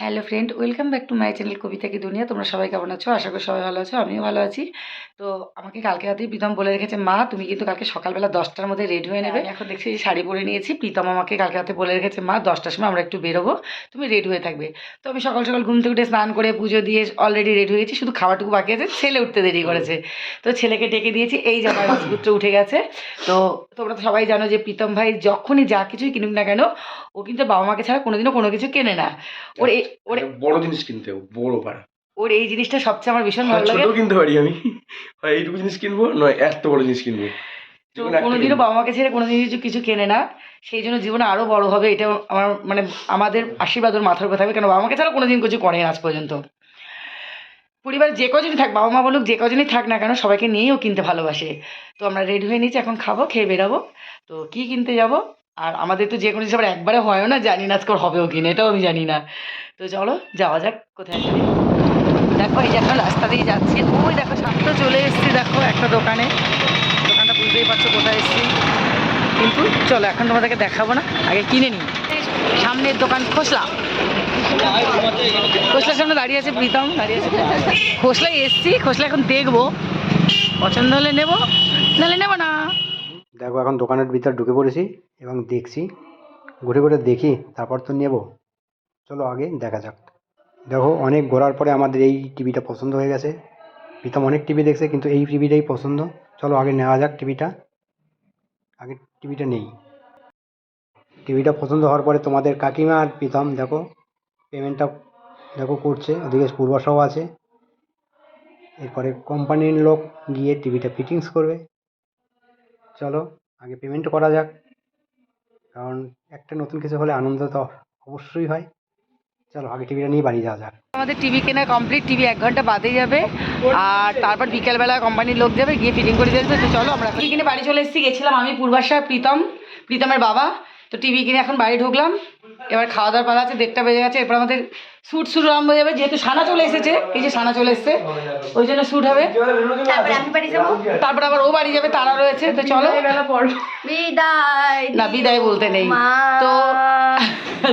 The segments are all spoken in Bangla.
Hello friend welcome back to my channel কবিতা কি দুনিয়া তোমরা সবাই কেমন আছো? আশা করি সবাই ভালো আছো আমিও ভালো আছি। তো আমাকে কালকে রাতেই প্রীতম বলে রেখেছে মা তুমি কিন্তু কালকে সকালবেলা দশটার মধ্যে রেডি হয়ে নেবে। এখন দেখছি যে শাড়ি পরে নিয়েছি। প্রীতম আমাকে কালকে রাতে বলে রেখেছে মা দশটার সময় আমরা একটু বেরোবো তুমি রেডি হয়ে থাকবে। তো আমি সকাল সকাল ঘুম থেকে উঠে স্নান করে পুজো দিয়ে অলরেডি রেডি হয়েছি শুধু খাওয়াটুকু বাকি আছে ছেলে উঠতে দেরি করেছে। তো ছেলেকে ডেকে দিয়েছি এই যে আমার রাজপুত্র উঠে গেছে। তো তোমরা তো সবাই জানো যে প্রীতম ভাই যখনই যা কিছুই কিনুক না কেন ও কিন্তু বাবা মাকে ছাড়া কোনোদিনও কোনো কিছু কেনে না। ওর এই ওর বড় জিনিস কিনতে হবে বড় ওর এই জিনিসটা সবচেয়ে আমার ভীষণ ভালো লাগে। ছোট কিনতে পারি আমি। হয় এইটুকু জিনিস কিনবো নয় এত বড় জিনিস কিনবো। কোনোদিনও বাবা মাকে ছেড়ে কোনোদিন কিছু কিছু কেনে না। সেই জন্য জীবনে আরও বড় হবে এটা আমার মানে আমাদের আশীর্বাদ ওর মাথার উপর থাকবে। কেন বাবা মাকে ছাড়া কোনোদিন কিছু করে না আজ পর্যন্ত। পরিবার যে কজনই থাক বাবা মা বলুক যে কজনই থাক না কেন সবাইকে নিয়েও কিনতে ভালোবাসে। তো আমরা রেডি হয়ে নিয়েছি এখন খাব খেয়ে বেরাবো। তো কি কিনতে যাব? আর আমাদের তো যে কোনো জিনিস আবার একবারে হয়ও না, জানি না আজকে হবেও কিনা এটাও আমি জানি না। তো চলো, যাওয়া যাক কোথায় যাবে দেখো। এই যে এখন রাস্তা দিয়ে যাচ্ছি। ওই দেখো, সামনে চলে এসেছি, দেখো, একটা দোকানে। দোকানটা বুঝতেই পারছ কোথায় এসেছি। কিন্তু চলো, এখন তোমাদেরকে দেখাবো না, আগে কিনে নিই। সামনের দোকান খোসলা। খোসলার সামনে দাঁড়িয়ে আছে প্রীতম, দাঁড়িয়ে আছে খোসলাই এসছি, খোসলা এখন দেখব। পছন্দ হলে নেব নাহলে নেব না। দেখো এখন দোকানের ভিতর ঢুকে পড়েছি এবং দেখছি। ঘুরে ঘুরে দেখি, তারপর তো নেব। চলো আগে দেখা যাক। দেখো, অনেক ঘোরার পরে আমাদের এই টিভিটা পছন্দ হয়ে গেছে। প্রীতম অনেক টিভি দেখছে, কিন্তু এই টিভিটাই পছন্দ। চলো আগে নেওয়া যাক টিভিটা। আগে টিভিটা নেই। টিভিটা পছন্দ হওয়ার পরে তোমাদের কাকিমা আর প্রীতম, দেখো পেমেন্টটা দেখো করছে। ওদিকে পূর্বাশাও আছে। এরপরে কোম্পানির লোক গিয়ে টিভিটা ফিটিংস করবে। চলো, আগে পেমেন্ট করা যাক। কারণ একটা নতুন কিছু হলে আনন্দ তো অবশ্যই হয়। চলো, আগে টিভিটা নিয়ে বাড়ি যাওয়া যাক। আমাদের টিভি কেনা কমপ্লিট টিভি এক ঘণ্টা বাদে যাবে। আর তারপর বিকেলবেলা কোম্পানির লোক যাবে, গিয়ে ফিটিং করে দিয়ে তো চলো, আমরা টিভি কিনে বাড়ি চলে এসেছি। গেছিলাম আমি, পূর্বাশা, প্রীতম, প্রীতমের বাবা। তো টিভি কিনে এখন বাড়ি ঢুকলাম। এবার খাওয়া দাওয়ার পালা আছে দেড়টা বেজে গেছে এরপর আমাদের শ্যুট শুরু আরম্ভ হয়ে যাবে যেহেতু সানা চলে এসেছে এই যে সানা চলে এসেছে ওই জন্য শ্যুট হবে। তারপরে আমি বাড়ি যাব? তারপর আবার ও বাড়ি যাবে তারা রয়েছে তো চলো। বিদায় না বিদায় বলতে নেই। তো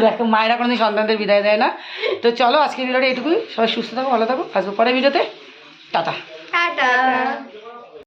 দেখো মায়েরা কোনোদিন সন্তানদের বিদায় দেয় না। তো চলো আজকের ভিডিওটা এটুকুই সবাই সুস্থ থাকো ভালো থাকো। আসব পরে ভিডিওতে। টাটা। টাটা।